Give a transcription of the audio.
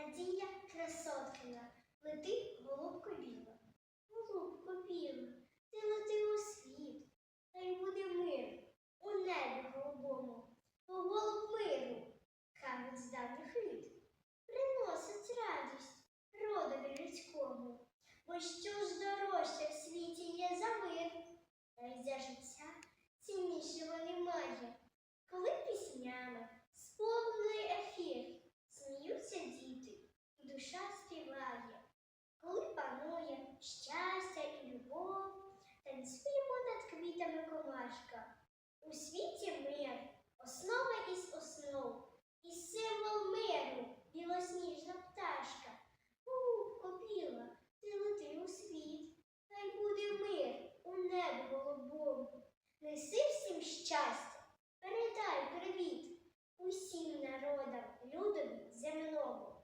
Надія Красоткіна, лети, голубко біла. Голубко біла, ти лети у світ, та й буде мир у небі голубому, По голуб миру, камінь з давніх. Приносить радість родові людському, бо що ж дорожче. У світі мир, основа із основ, і символ миру, білосніжна пташка. У, копіла, ти лети у світ, хай буде мир у небі голубому. Неси всім щастя, передай привіт усім народам, людові земному.